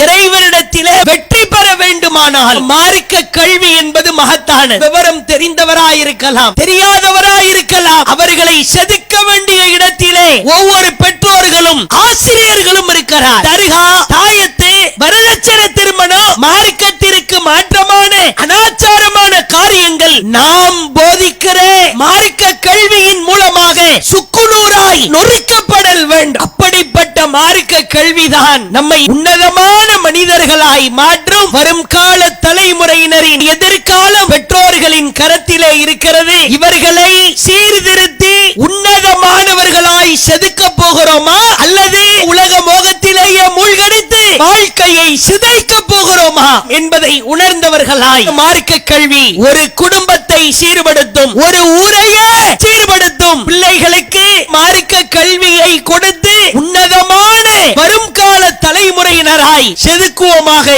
இறைவனிடத்திலே வெற்றி பெற வேண்டுமானால் மார்க்க கல்வி என்பது மகத்தான விவரம் தெரிந்தவராயிருக்கலாம். தெரியாதவராயிருக்கலாம். அவர்களை செதுக்க வேண்டிய இடத்திலே ஒவ்வொரு பெற்றோர்களும் ஆசிரியர்களும் இருக்கிறார். தருகா தாயத்து வரலட்சண திருமணம் மார்க்கத்திற்கு மாற்றமான அனாச்சாரமான காரியங்கள் நாம் போதிக்கிற மார்க்க கல்வியின் மூலமாக சுக்குநூறாய் நொறுக்கப்படல் வேண்டும். அப்படி மார்க்க கல்விதான். நம்மை உன்னதமான மனிதர்களாய் மாற்றும் வரும் கால தலைமுறையினரின் எதிர்காலம் பெற்றோர்களின் கரத்திலே இருக்கிறது. இவர்களை சீர்திருத்தி உன்னதமானவர்களாய் செதுக்க போகிறோமா? அல்லது உலக மோகத்திலேயே மூழ்கடித்து வாழ்க்கையை சிதைக்க போகிறோமா? என்பதை உணர்ந்தவர்களாய் மார்க்க கல்வி. ஒரு குடும்பத்தை சீர்படுத்தும் ஒரு ஊரையே சீர்படுத்தும் பிள்ளைகளுக்கு மார்க்க கல்வியை கொடுத்து வரும் கால தலைமுறையினராய் செதுக்குவோமாக